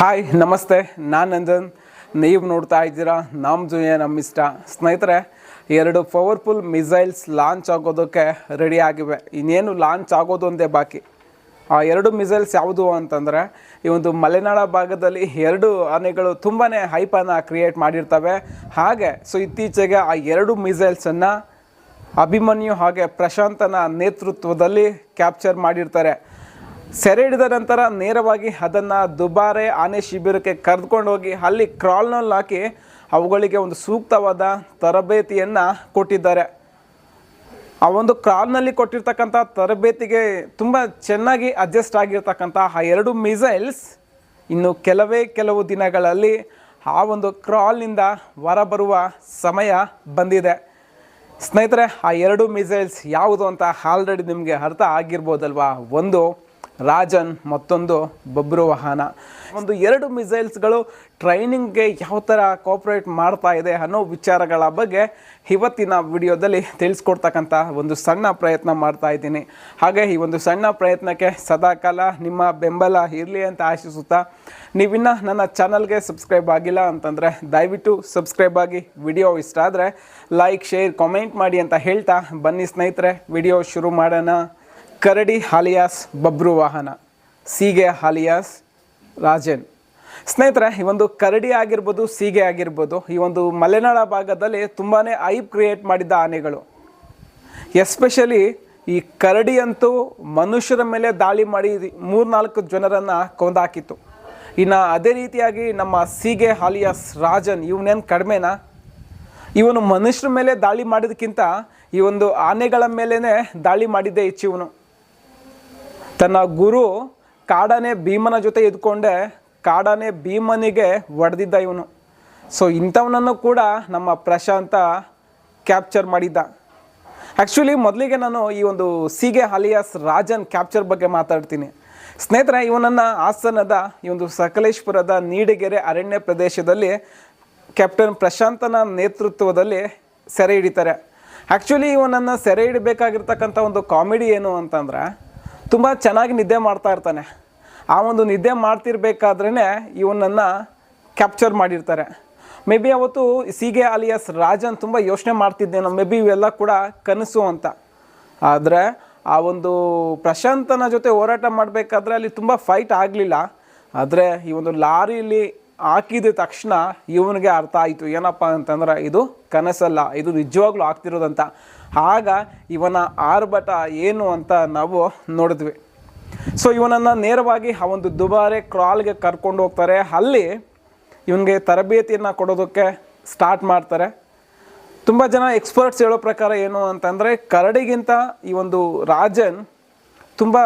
Hi ನಮಸ್ತೆ. ನಾನು ನಂಜನ್. ನೀವು ನೋಡ್ತಾ ಇದ್ದೀರಾ? ನಮ್ಮ ಜೊತೆ ನಮ್ಮ ಇಷ್ಟ. ಸ್ನೇಹಿತರೆ, ಎರಡು ಪವರ್ಫುಲ್ ಮಿಸೈಲ್ಸ್ ಲಾಂಚ್ ಆಗೋದಕ್ಕೆ ರೆಡಿ ಆಗಿವೆ. ಇನ್ನೇನು ಲಾಂಚ್ ಆಗೋದು ಒಂದೇ ಬಾಕಿ. ಆ ಎರಡು ಮಿಸೈಲ್ಸ್ ಯಾವುದು ಅಂತಂದರೆ, ಈ ಒಂದು ಮಲೆನಾಡ ಭಾಗದಲ್ಲಿ ಎರಡು ಆನೆಗಳು ತುಂಬಾ ಹೈಪನ್ನು ಕ್ರಿಯೇಟ್ ಮಾಡಿರ್ತವೆ. ಹಾಗೆ ಸೊ ಇತ್ತೀಚೆಗೆ ಆ ಎರಡು ಮಿಸೈಲ್ಸನ್ನು ಅಭಿಮನ್ಯು ಹಾಗೆ ಪ್ರಶಾಂತನ ನೇತೃತ್ವದಲ್ಲಿ ಕ್ಯಾಪ್ಚರ್ ಮಾಡಿರ್ತಾರೆ. ಸೆರೆ ಹಿಡಿದ ನಂತರ ನೇರವಾಗಿ ಅದನ್ನು ದುಬಾರೆ ಆನೆ ಶಿಬಿರಕ್ಕೆ ಕರೆದುಕೊಂಡು ಹೋಗಿ ಅಲ್ಲಿ ಕ್ರಾಲ್ನಲ್ಲಿ ಹಾಕಿ ಅವುಗಳಿಗೆ ಒಂದು ಸೂಕ್ತವಾದ ತರಬೇತಿಯನ್ನು ಕೊಟ್ಟಿದ್ದಾರೆ. ಆ ಒಂದು ಕ್ರಾಲ್ನಲ್ಲಿ ಕೊಟ್ಟಿರ್ತಕ್ಕಂಥ ತರಬೇತಿಗೆ ತುಂಬ ಚೆನ್ನಾಗಿ ಅಡ್ಜಸ್ಟ್ ಆಗಿರ್ತಕ್ಕಂಥ ಆ ಎರಡು ಮಿಸೈಲ್ಸ್ ಇನ್ನು ಕೆಲವೇ ಕೆಲವು ದಿನಗಳಲ್ಲಿ ಆ ಒಂದು ಕ್ರಾಲ್ನಿಂದ ಹೊರಬರುವ ಸಮಯ ಬಂದಿದೆ. ಸ್ನೇಹಿತರೆ, ಆ ಎರಡು ಮಿಸೈಲ್ಸ್ ಯಾವುದು ಅಂತ ಆಲ್ರೆಡಿ ನಿಮಗೆ ಅರ್ಥ ಆಗಿರ್ಬೋದಲ್ವಾ? ಒಂದು ರಾಜನ್ ಮತ್ತೊಂದು ಬಬ್ರು ವಾಹನ. ಒಂದು ಎರಡು ಮಿಸೈಲ್ಸ್ಗಳು ಟ್ರೈನಿಂಗ್ಗೆ ಯಾವ ಥರ ಕೋಪ್ರೇಟ್ ಮಾಡ್ತಾ ಇದೆ ಅನ್ನೋ ವಿಚಾರಗಳ ಬಗ್ಗೆ ಇವತ್ತಿನ ವಿಡಿಯೋದಲ್ಲಿ ತಿಳಿಸ್ಕೊಡ್ತಕ್ಕಂಥ ಒಂದು ಸಣ್ಣ ಪ್ರಯತ್ನ ಮಾಡ್ತಾ ಇದ್ದೀನಿ. ಹಾಗೆ ಈ ಒಂದು ಸಣ್ಣ ಪ್ರಯತ್ನಕ್ಕೆ ಸದಾಕಾಲ ನಿಮ್ಮ ಬೆಂಬಲ ಇರಲಿ ಅಂತ ಆಶಿಸುತ್ತಾ ನೀವಿನ್ನು ನನ್ನ ಚಾನಲ್ಗೆ ಸಬ್ಸ್ಕ್ರೈಬ್ ಆಗಿಲ್ಲ ಅಂತಂದರೆ ದಯವಿಟ್ಟು ಸಬ್ಸ್ಕ್ರೈಬ್ ಆಗಿ ವಿಡಿಯೋ ಇಷ್ಟ ಆದರೆ ಲೈಕ್ ಶೇರ್ ಕಾಮೆಂಟ್ ಮಾಡಿ ಅಂತ ಹೇಳ್ತಾ ಬನ್ನಿ ಸ್ನೇಹಿತರೆ. ವಿಡಿಯೋ ಶುರು ಮಾಡೋಣ. ಕರಡಿ ಹಾಲಿಯಾಸ್ ಬಬ್ರು ವಾಹನ, ಸೀಗೆ ಹಾಲಿಯಾಸ್ ರಾಜನ್. ಸ್ನೇಹಿತರೆ, ಈ ಒಂದು ಕರಡಿ ಆಗಿರ್ಬೋದು, ಸೀಗೆ ಆಗಿರ್ಬೋದು, ಈ ಒಂದು ಮಲೆನಾಡ ಭಾಗದಲ್ಲಿ ತುಂಬಾ ಐಪ್ ಕ್ರಿಯೇಟ್ ಮಾಡಿದ್ದ ಆನೆಗಳು. ಎಸ್ಪೆಷಲಿ ಈ ಕರಡಿ ಅಂತೂ ಮನುಷ್ಯರ ಮೇಲೆ ದಾಳಿ ಮಾಡಿ ಮೂರ್ನಾಲ್ಕು ಜನರನ್ನು ಕೊಂದಾಕಿತ್ತು. ಇನ್ನು ಅದೇ ರೀತಿಯಾಗಿ ನಮ್ಮ ಸೀಗೆ ಹಾಲಿಯಾಸ್ ರಾಜನ್, ಇವನೇನು ಕಡಿಮೆನಾ? ಇವನು ಮನುಷ್ಯರ ಮೇಲೆ ದಾಳಿ ಮಾಡಿದಕ್ಕಿಂತ ಈ ಒಂದು ಆನೆಗಳ ಮೇಲೇ ದಾಳಿ ಮಾಡಿದ್ದೇ ಇವನು. ತನ್ನ ಗುರು ಕಾಡನೆ ಭೀಮನ ಜೊತೆ ಇದ್ಕೊಂಡೆ ಕಾಡನೆ ಭೀಮನಿಗೆ ಒಡೆದಿದ್ದ ಇವನು. ಸೊ ಇಂಥವನನ್ನು ಕೂಡ ನಮ್ಮ ಪ್ರಶಾಂತ ಕ್ಯಾಪ್ಚರ್ ಮಾಡಿದ್ದ. ಆ್ಯಕ್ಚುಲಿ ಮೊದಲಿಗೆ ನಾನು ಈ ಒಂದು ಸೀಗೆ ಅಲಿಯಾಸ್ ರಾಜನ್ ಕ್ಯಾಪ್ಚರ್ ಬಗ್ಗೆ ಮಾತಾಡ್ತೀನಿ. ಸ್ನೇಹಿತರೆ, ಇವನನ್ನು ಹಾಸನದ ಈ ಒಂದು ಸಕಲೇಶ್ಪುರದ ನೀಡಿಗೆರೆ ಅರಣ್ಯ ಪ್ರದೇಶದಲ್ಲಿ ಕ್ಯಾಪ್ಟನ್ ಪ್ರಶಾಂತನ ನೇತೃತ್ವದಲ್ಲಿ ಸೆರೆ ಹಿಡಿತಾರೆ. ಆ್ಯಕ್ಚುಲಿ ಇವನನ್ನು ಸೆರೆ ಹಿಡಬೇಕಾಗಿರ್ತಕ್ಕಂಥ ಒಂದು ಕಾಮಿಡಿ ಏನು ಅಂತಂದ್ರೆ ತುಂಬ ಚೆನ್ನಾಗಿ ನಿದ್ದೆ ಮಾಡ್ತಾ ಇರ್ತಾನೆ. ಆ ಒಂದು ನಿದ್ದೆ ಮಾಡ್ತಿರ್ಬೇಕಾದ್ರೇ ಇವನನ್ನು ಕ್ಯಾಪ್ಚರ್ ಮಾಡಿರ್ತಾರೆ. ಮೇ ಬಿ ಅವತ್ತು ಸೀಗೆ ಅಲಿಯಾಸ್ ರಾಜನ್ ತುಂಬ ಯೋಚನೆ ಮಾಡ್ತಿದ್ದೇನೋ ಮೇ ಬಿ ಇವೆಲ್ಲ ಕೂಡ ಕನಸು ಅಂತ. ಆದರೆ ಆ ಒಂದು ಪ್ರಶಾಂತನ ಜೊತೆ ಹೋರಾಟ ಮಾಡಬೇಕಾದ್ರೆ ಅಲ್ಲಿ ತುಂಬ ಫೈಟ್ ಆಗಲಿಲ್ಲ. ಆದರೆ ಈ ಒಂದು ಲಾರಿಲಿ ಹಾಕಿದ ತಕ್ಷಣ ಇವನಿಗೆ ಅರ್ಥ ಆಯಿತು, ಏನಪ್ಪ ಅಂತಂದ್ರೆ ಇದು ಕನಸಲ್ಲ, ಇದು ನಿಜವಾಗ್ಲೂ ಆಗ್ತಿರೋದಂತ. ಆಗ ಇವನ ಆರ್ಭಟ ಏನು ಅಂತ ನಾವು ನೋಡಿದ್ವಿ. ಸೊ ಇವನನ್ನು ನೇರವಾಗಿ ಆ ಒಂದು ದುಬಾರೆ ಕ್ರಾಲ್ಗೆ ಕರ್ಕೊಂಡು ಹೋಗ್ತಾರೆ. ಅಲ್ಲಿ ಇವನಿಗೆ ತರಬೇತಿಯನ್ನು ಕೊಡೋದಕ್ಕೆ ಸ್ಟಾರ್ಟ್ ಮಾಡ್ತಾರೆ. ತುಂಬ ಜನ ಎಕ್ಸ್ಪರ್ಟ್ಸ್ ಹೇಳೋ ಪ್ರಕಾರ ಏನು ಅಂತಂದರೆ, ಕರಡಿಗಿಂತ ಈ ಒಂದು ರಾಜನ್ ತುಂಬ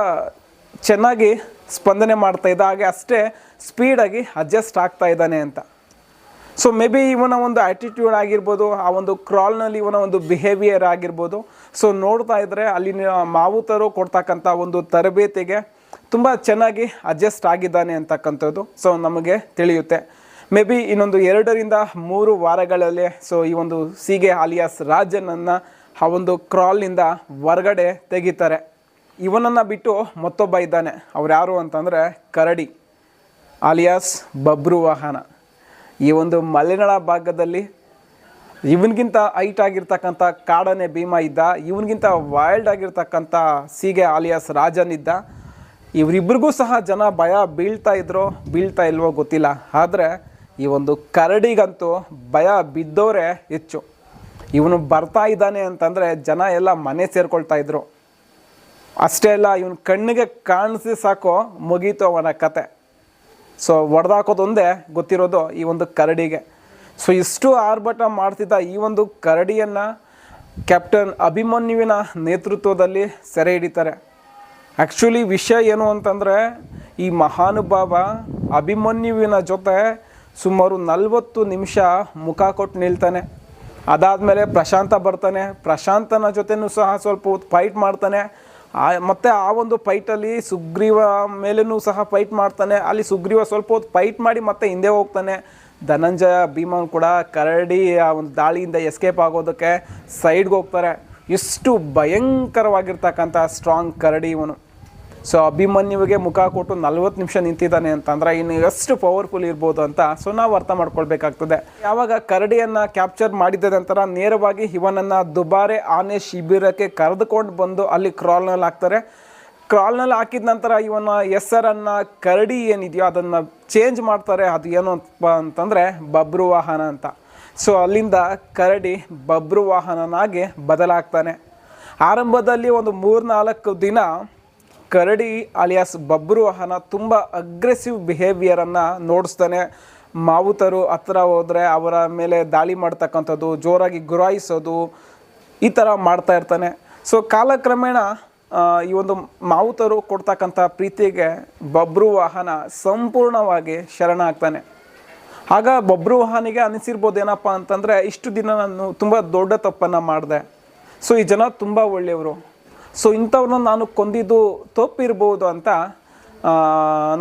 ಚೆನ್ನಾಗಿ ಸ್ಪಂದನೆ ಮಾಡ್ತಾ ಇದ್ದ. ಹಾಗೆ ಅಷ್ಟೇ ಸ್ಪೀಡಾಗಿ ಅಡ್ಜಸ್ಟ್ ಆಗ್ತಾ ಇದ್ದಾನೆ ಅಂತ. ಸೊ ಮೇ ಬಿ ಇವನ ಒಂದು ಆ್ಯಟಿಟ್ಯೂಡ್ ಆಗಿರ್ಬೋದು, ಆ ಒಂದು ಕ್ರಾಲ್ನಲ್ಲಿ ಇವನ ಒಂದು ಬಿಹೇವಿಯರ್ ಆಗಿರ್ಬೋದು. ಸೊ ನೋಡ್ತಾ ಇದ್ದರೆ ಅಲ್ಲಿನ ಮಾವುತರು ಕೊಡ್ತಕ್ಕಂಥ ಒಂದು ತರಬೇತಿಗೆ ತುಂಬ ಚೆನ್ನಾಗಿ ಅಡ್ಜಸ್ಟ್ ಆಗಿದ್ದಾನೆ ಅಂತಕ್ಕಂಥದ್ದು ಸೊ ನಮಗೆ ತಿಳಿಯುತ್ತೆ. ಮೇ ಬಿ ಇನ್ನೊಂದು ಎರಡರಿಂದ ಮೂರು ವಾರಗಳಲ್ಲಿ ಸೊ ಈ ಒಂದು ಸೀಗೆ ಆಲಿಯಾಸ್ ರಾಜನನ್ನು ಆ ಒಂದು ಕ್ರಾಲ್ನಿಂದ ಹೊರಗಡೆ ತೆಗಿತಾರೆ. ಇವನನ್ನು ಬಿಟ್ಟು ಮತ್ತೊಬ್ಬ ಇದ್ದಾನೆ. ಅವ್ರು ಯಾರು ಅಂತಂದರೆ ಕರಡಿ. ಆಲಿಯಾಸ್ ಬಬ್ರು ವಾಹನ. ಈ ಒಂದು ಮಲೆನಾಡ ಭಾಗದಲ್ಲಿ ಇವನಿಗಿಂತ ಹೈಟ್ ಆಗಿರ್ತಕ್ಕಂಥ ಕಾಡನೆ ಭೀಮ ಇದ್ದ, ಇವನಿಗಿಂತ ವೈಲ್ಡ್ ಆಗಿರ್ತಕ್ಕಂಥ ಸೀಗೆ ಆಲಿಯಾಸ್ ರಾಜನ್ ಇದ್ದ ಸಹ ಜನ ಭಯ ಬೀಳ್ತಾ ಇದ್ರೋ ಬೀಳ್ತಾ ಇಲ್ವೋ ಗೊತ್ತಿಲ್ಲ. ಆದರೆ ಈ ಒಂದು ಕರಡಿಗಂತೂ ಭಯ ಬಿದ್ದವರೇ ಹೆಚ್ಚು. ಇವನು ಬರ್ತಾ ಇದ್ದಾನೆ ಅಂತಂದರೆ ಜನ ಎಲ್ಲ ಮನೆ ಸೇರ್ಕೊಳ್ತಾ ಇದ್ರು. ಅಷ್ಟೇ ಅಲ್ಲ, ಇವನು ಕಣ್ಣಿಗೆ ಕಾಣಿಸಿ ಸಾಕು ಮುಗೀತು ಅವನ ಕತೆ. ಸೊ ಒಡೆದಾಕೋದೊಂದೇ ಗೊತ್ತಿರೋದು ಈ ಒಂದು ಕರಡಿಗೆ. ಸೊ ಇಷ್ಟು ಆರ್ಭಟ ಮಾಡ್ತಿದ್ದ ಈ ಒಂದು ಕರಡಿಯನ್ನು ಕ್ಯಾಪ್ಟನ್ ಅಭಿಮನ್ಯುವಿನ ನೇತೃತ್ವದಲ್ಲಿ ಸೆರೆ ಹಿಡಿತಾರೆ. ಆ್ಯಕ್ಚುಲಿ ವಿಷಯ ಏನು ಅಂತಂದರೆ, ಈ ಮಹಾನುಭಾವ ಅಭಿಮನ್ಯುವಿನ ಜೊತೆ ಸುಮಾರು ನಲವತ್ತು ನಿಮಿಷ ಮುಖ ಕೊಟ್ಟು ನಿಲ್ತಾನೆ. ಅದಾದಮೇಲೆ ಪ್ರಶಾಂತ ಬರ್ತಾನೆ. ಪ್ರಶಾಂತನ ಜೊತೆನೂ ಸಹ ಸ್ವಲ್ಪ ಫೈಟ್ ಮಾಡ್ತಾನೆ. ಮತ್ತು ಆ ಒಂದು ಫೈಟಲ್ಲಿ ಸುಗ್ರೀವ ಮೇಲೂ ಸಹ ಫೈಟ್ ಮಾಡ್ತಾನೆ. ಅಲ್ಲಿ ಸುಗ್ರೀವ ಸ್ವಲ್ಪ ಹೊತ್ತು ಫೈಟ್ ಮಾಡಿ ಮತ್ತೆ ಹಿಂದೆ ಹೋಗ್ತಾನೆ. ಧನಂಜಯ, ಭೀಮನ್ ಕೂಡ ಕರಡಿ ಆ ಒಂದು ದಾಳಿಯಿಂದ ಎಸ್ಕೇಪ್ ಆಗೋದಕ್ಕೆ ಸೈಡ್ಗೆ ಹೋಗ್ತಾರೆ. ಎಷ್ಟು ಭಯಂಕರವಾಗಿರ್ತಕ್ಕಂಥ ಸ್ಟ್ರಾಂಗ್ ಕರಡಿ ಇವನು. ಸೊ ಅಭಿಮನ್ಯುವಿಗೆ ಮುಖ ಕೊಟ್ಟು ನಲ್ವತ್ತು ನಿಮಿಷ ನಿಂತಿದ್ದಾನೆ ಅಂತಂದ್ರೆ ಇನ್ನು ಎಷ್ಟು ಪವರ್ಫುಲ್ ಇರ್ಬೋದು ಅಂತ ಸೊ ನಾವು ಅರ್ಥ ಮಾಡ್ಕೊಳ್ಬೇಕಾಗ್ತದೆ. ಯಾವಾಗ ಕರಡಿಯನ್ನು ಕ್ಯಾಪ್ಚರ್ ಮಾಡಿದ ನಂತರ ನೇರವಾಗಿ ಇವನನ್ನು ದುಬಾರೆ ಆನೆ ಶಿಬಿರಕ್ಕೆ ಕರೆದುಕೊಂಡು ಬಂದು ಅಲ್ಲಿ ಕ್ರಾಲ್ನಲ್ಲಿ ಹಾಕ್ತಾರೆ. ಕ್ರಾಲ್ನಲ್ಲಿ ಹಾಕಿದ ನಂತರ ಇವನ ಹೆಸರನ್ನು ಕರಡಿ ಏನಿದೆಯೋ ಅದನ್ನು ಚೇಂಜ್ ಮಾಡ್ತಾರೆ. ಅದು ಏನು ಅಂತ ಅಂತಂದರೆ ಬಬ್ರು ವಾಹನ ಅಂತ. ಸೊ ಅಲ್ಲಿಂದ ಕರಡಿ ಬಬ್ರು ವಾಹನನಾಗಿ ಬದಲಾಗ್ತಾನೆ. ಆರಂಭದಲ್ಲಿ ಒಂದು ಮೂರ್ನಾಲ್ಕು ದಿನ ಕರಡಿ ಅಲಿಯಾಸ್ ಬಬ್ರು ವಾಹನ ತುಂಬ ಅಗ್ರೆಸಿವ್ ಬಿಹೇವಿಯರನ್ನು ನೋಡಿಸ್ತಾನೆ. ಮಾವುತರು ಹತ್ರ ಹೋದರೆ ಅವರ ಮೇಲೆ ದಾಳಿ ಮಾಡ್ತಕ್ಕಂಥದ್ದು, ಜೋರಾಗಿ ಗುರಾಯಿಸೋದು ಈ ಥರ ಮಾಡ್ತಾ ಇರ್ತಾನೆ. ಸೊ ಕಾಲಕ್ರಮೇಣ ಈ ಒಂದು ಮಾವುತರು ಕೊಡ್ತಕ್ಕಂಥ ಪ್ರೀತಿಗೆ ಬಬ್ರು ವಾಹನ ಸಂಪೂರ್ಣವಾಗಿ ಶರಣಾಗ್ತಾನೆ ಆಗ ಬಬ್ರು ವಾಹನಿಗೆ ಅನಿಸಿರ್ಬೋದು ಏನಪ್ಪ ಅಂತಂದರೆ, ಇಷ್ಟು ದಿನ ನಾನು ತುಂಬ ದೊಡ್ಡ ತಪ್ಪನ್ನು ಮಾಡಿದೆ. ಸೊ ಈ ಜನ ತುಂಬ ಒಳ್ಳೆಯವರು. ಸೊ ಇಂಥವ್ರನ್ನ ನಾನು ಕೊಂದಿದ್ದು ತಪ್ಪಿರ್ಬೋದು ಅಂತ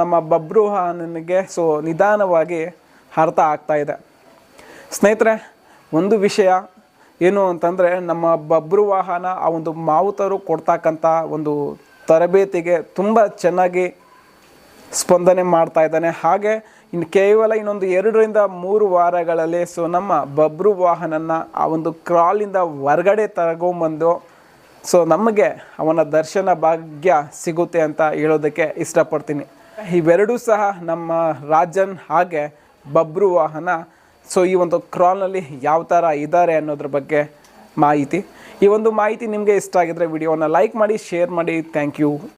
ನಮ್ಮ ಬಬ್ರು ನನಗೆ ಸೊ ನಿಧಾನವಾಗಿ ಅರ್ಥ ಆಗ್ತಾ ಇದೆ. ಸ್ನೇಹಿತರೆ, ಒಂದು ವಿಷಯ ಏನು ಅಂತಂದರೆ ನಮ್ಮ ಬಬ್ರುವಾಹನ ಆ ಒಂದು ಮಾವುತರು ಕೊಡ್ತಕ್ಕಂಥ ಒಂದು ತರಬೇತಿಗೆ ತುಂಬ ಚೆನ್ನಾಗಿ ಸ್ಪಂದನೆ ಮಾಡ್ತಾ ಇದ್ದಾನೆ. ಹಾಗೆ ಇನ್ನು ಕೇವಲ ಇನ್ನೊಂದು ಎರಡರಿಂದ ಮೂರು ವಾರಗಳಲ್ಲಿ ಸೊ ನಮ್ಮ ಬಬ್ರು ವಾಹನನ ಆ ಒಂದು ಕ್ರಾಲಿಂದ ಹೊರಗಡೆ ತಗೊಂಬಂದು ಸೊ ನಮಗೆ ಅವನ ದರ್ಶನ ಭಾಗ್ಯ ಸಿಗುತ್ತೆ ಅಂತ ಹೇಳೋದಕ್ಕೆ ಇಷ್ಟಪಡ್ತೀನಿ. ಇವೆರಡೂ ಸಹ ನಮ್ಮ ರಾಜನ್ ಹಾಗೆ ಬಬ್ರು ವಾಹನ. ಸೊ ಈ ಒಂದು ಕ್ರಾಲ್ನಲ್ಲಿ ಯಾವ ಥರ ಇದ್ದಾರೆ ಅನ್ನೋದ್ರ ಬಗ್ಗೆ ಮಾಹಿತಿ. ಈ ಒಂದು ಮಾಹಿತಿ ನಿಮಗೆ ಇಷ್ಟ ಆಗಿದ್ರೆ ವಿಡಿಯೋನ ಲೈಕ್ ಮಾಡಿ ಶೇರ್ ಮಾಡಿ. Thank you